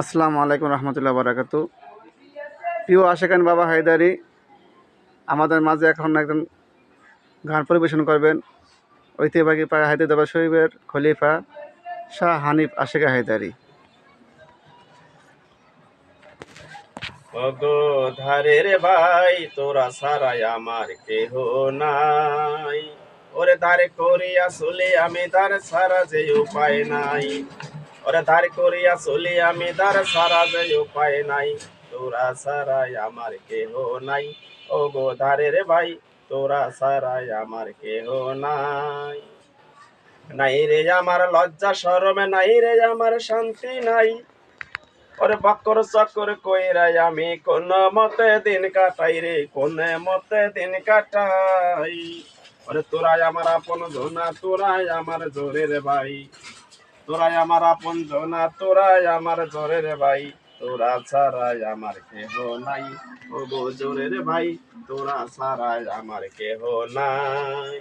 আসসালামু আলাইকুম রহমতুল্লাহ বারাকাত। প্রিয় আশেখান বাবা হায়দারি, আমাদের মাঝে এখন একজন গান পরিবেশন করবেন। ঐতিহ্যবাহী পায় হায়দার দাবা শরীফের খলিফা শাহ হানিফ আশেখা হায়দারি। ওগো ধারের ভাই, তোরা সারাই আমার কেহ নাই। ওরে ধারে করিয়া চলে আমি ধার সারা যে উপায় নাই। ওরে ধার করিয়া চলে আমি, ধার সারা যে উপায় নাই। তোরা সারাই আমার কেহ নাই। ওগো ধারের ভাই, তোরা সারাই আমার কেহ নাই। নাই রে আমার লজ্জা, শরমে নাই রে আমার শান্তি নাই। ওরে বাক্কর চক্কর কইরাই আমি, কোন মতে দিন কাটাই রে, কোন মতে দিন কাটাই। ওরে তোরাই আমার আপন জোনা, তোরাই আমার জোরের ভাই। তোরাই আমার আপন জনা, তোরাই আমার জোরের ভাই। তোরা ছাড়াই আমার কেহ নাই ও গো জোরের ভাই, তোরা ছাড়াই আমার কেহ নাই।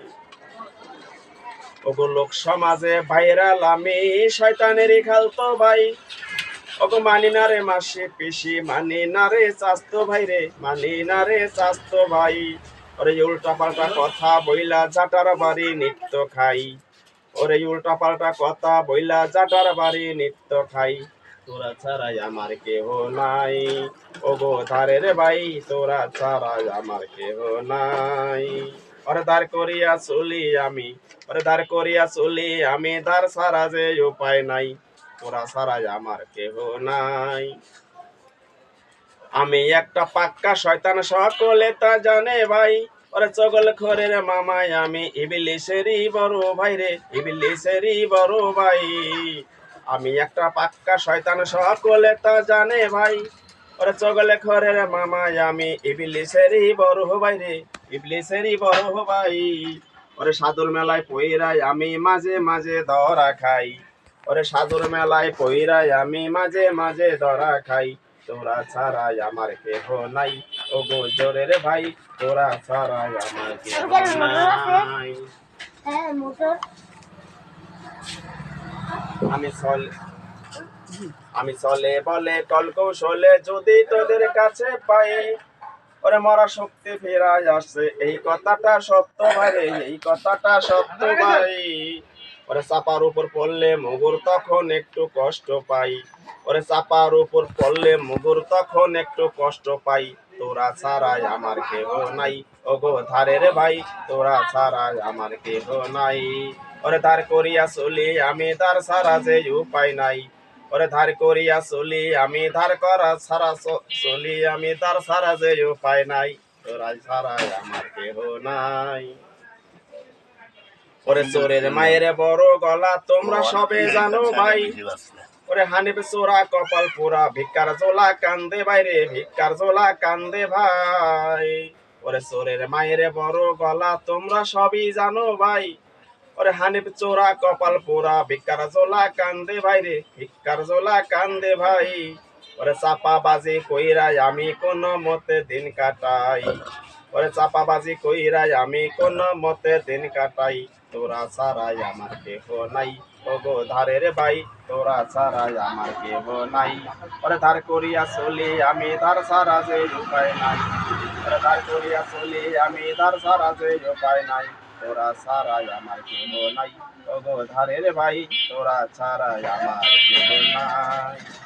ওগো লোক সমাজে ভাইরাল আমি শয়তানেরই খালতো ভাই। ওগো মানি না রে মাসে পিসি, মানি না রে চাস্তো ভাই রে, মানি না রে চাস্তো ভাই। ওরে উল্টা পাল্টা কথা বইলা জাটার বাড়ি নিত্য খাই। ওরে উল্টা পাল্টা কথা বইলা জাটার বাড়ি নিত্য খাই। তোরা ছাড়াই আমার কেহ নাই। ওগো ধারে রে ভাই তোরা ছাড়াই আমার কেহ নাই। ওরে দাঁড় করিয়া চলি আমি, ওরে দাঁড় করিয়া চলি আমি, দাঁড় সারা যে উপায় নাই, তোরা ছাড়াই আমার কেহ নাই। আমি একটা পাক্কা শয়তান, সকলে তা জানে ভাই ওরে চগল খরের মামাই, আমি ইবিলিশেরই বড় ভাই রে ইবিলিশেরই বড় ভাই। আমি একটা পাক্কা শয়তান, সকলে তা জানে ভাই। ওরে চগলে খরের মামাই, আমি ইবিলিশেরই বড় ভাই রে ইবলিশেরই বড় ভাই। ওরে সাদুর মেলায় পইরাই, আমি মাঝে মাঝে ধরা খাই। ওরে সাধুর মেলায় পইরাই, আমি মাঝে মাঝে ধরা খাই। তোরা ছাড়াই আমার কেহ নাই। ও গো জোরের ভাই তোরা কেহ নাই হ্যাঁ আমি চল আমি চলে বলে কল কৌশলে যদি তোদের কাছে পাই ওরে মরা শক্তি ফেরায় আসছে। এই কথাটা সত্য ভাই এই কথাটা সত্য ভাই। ওরে চাপার উপর পড়লে মুগুর তখন একটু কষ্ট পাই। ওরে চাপার উপর পড়লে মুগুর তখন একটু কষ্ট পাই। তোরা ছাড়াই আমার কেহ নাই। ও গো ধারে রে ভাই, তোরা ছাড়াই আমার কেহ নাই। ওরে ধার করিয়া চলি, আমি তার সারা যে উপায় নাই। ওরে ধার করিয়া চলি, আমি ধার করা সারা চলি, আমি তার সারা যে উপায় নাই। তোরা ছাড়াই আমার কেহ নাই। ওরে চোরের মায়ের বড় গলা তোমরা সবে জানো ভাই। ওরে হানিফ চোরা কপাল পোড়া ভিক্ষার জোলা কান্দে বাইরে ভিক্ষার জোলা কান্দে ভাই। ওরে চোরের মায়ের বড় গলা তোমরা সবই জানো ভাই। ওরে হানিফ চোরা কপাল পোড়া ভিক্ষার জোলা কান্দে ভাইরে, ভিক্ষার জোলা কান্দে ভাই। ওরে চাপা বাজি কইরাই আমি কোন মতে দিন কাটাই। ওরে চাপা বাজি কইরাই আমি কোন মতে দিন কাটাই। তোরা ছাড়াই আমার কেহ নাই। ওগো ধারে রে ভাই, তোরা ছাড়াই আমার কেহ নাই। ওরে ধার করিয়া চলি, আমি ধার ছাড়া যে উপায় নাই। ওরে ধার করিয়া চলি, আমি ধার ছাড়া যে উপায় নাই। তোরা ছাড়াই আমার কেহ নাই। ওগো ধারে রে ভাই, তোরা ছাড়াই আমার কেহ নাই।